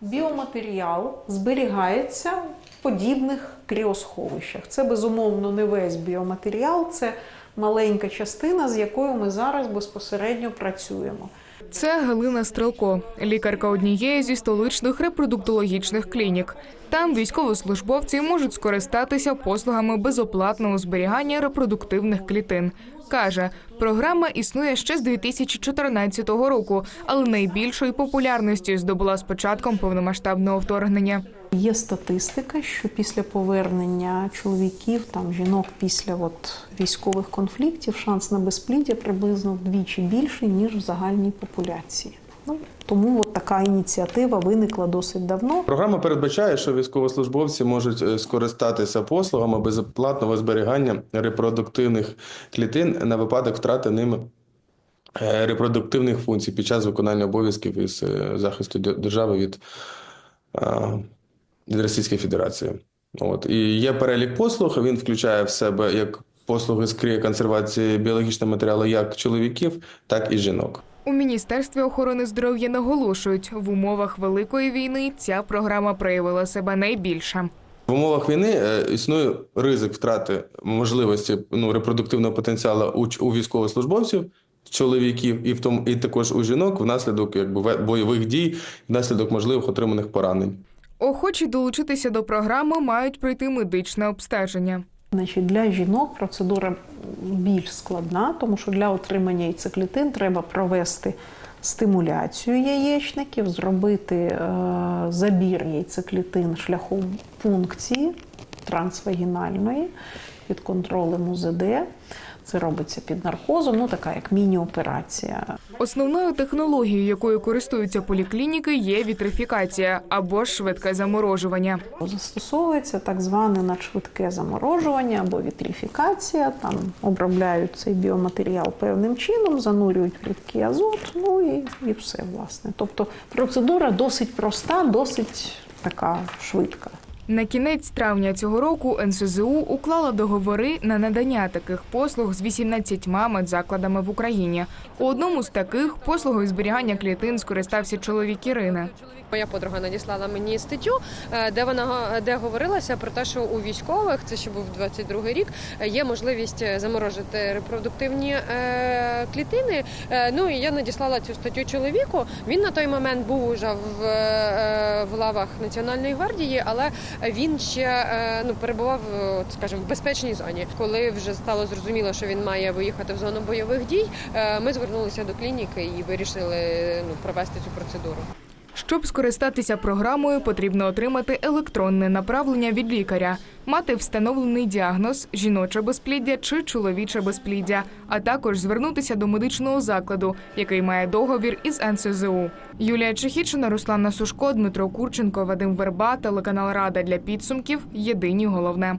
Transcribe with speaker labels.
Speaker 1: Біоматеріал зберігається в подібних кріосховищах. Це безумовно не весь біоматеріал, це маленька частина, з якою ми зараз безпосередньо працюємо.
Speaker 2: Це Галина Стрелко, лікарка однієї зі столичних репродуктологічних клінік. Там військовослужбовці можуть скористатися послугами безоплатного зберігання репродуктивних клітин. Каже, програма існує ще з 2014 року, але найбільшої популярності здобула з початком повномасштабного вторгнення.
Speaker 1: Є статистика, що після повернення чоловіків, там жінок після от військових конфліктів шанс на безпліддя приблизно вдвічі більший, ніж в загальній популяції. Ну, тому от така ініціатива виникла досить давно.
Speaker 3: Програма передбачає, що військовослужбовці можуть е, скористатися послугами безоплатного зберігання репродуктивних клітин на випадок втрати ними е, репродуктивних функцій під час виконання обов'язків із е, захисту держави від, від Російської Федерації. От. І є перелік послуг, він включає в себе як послуги з консервації біологічного матеріалу як чоловіків, так і жінок.
Speaker 2: У міністерстві охорони здоров'я наголошують, в умовах великої війни ця програма проявила себе найбільше.
Speaker 3: В умовах війни е, існує ризик втрати можливості ну, репродуктивного потенціалу у, у військовослужбовців, чоловіків, і в тому і також у жінок внаслідок якби бойових дій, внаслідок можливих отриманих поранень.
Speaker 2: Охочі долучитися до програми мають пройти медичне обстеження.
Speaker 1: Значить, для жінок процедура більш складна, тому що для отримання яйцеклітин треба провести стимуляцію яєчників, зробити е, забір яйцеклітин шляхом пункції трансвагінальної під контролем УЗД. Це робиться під наркозом, ну така як міні-операція.
Speaker 2: Основною технологією, якою користуються поліклініки, є вітрифікація або швидке заморожування.
Speaker 1: Застосовується так зване надшвидке заморожування або вітрифікація. Там обробляють цей біоматеріал певним чином, занурюють в рідкий азот, ну і, і все власне. Тобто процедура досить проста, досить така швидка.
Speaker 2: На кінець травня цього року НСЗУ уклала договори на надання таких послуг з 18 медзакладами в Україні. У одному з таких послугою зберігання клітин скористався чоловік Ірини.
Speaker 4: Моя подруга надіслала мені статтю, е, де вона де говорилося про те, що у військових, це ще був 22-й рік, е, є можливість заморожити репродуктивні е, клітини. Е, ну і я надіслала цю статтю чоловіку. Він на той момент був уже в, е, в лавах Національної гвардії, але він ще е, ну перебував, е, скажімо, в безпечній зоні. Коли вже стало зрозуміло, що він має виїхати в зону бойових дій, е, ми звернулися до клініки і вирішили ну, провести цю процедуру.
Speaker 2: Щоб скористатися програмою, потрібно отримати електронне направлення від лікаря, мати встановлений діагноз жіноче безпліддя чи чоловіче безпліддя, а також звернутися до медичного закладу, який має договір із НСЗУ. Юлія Чехічина, Руслана Сушко, Дмитро Курченко, Вадим Верба, телеканал Рада для підсумків. Єдині головне.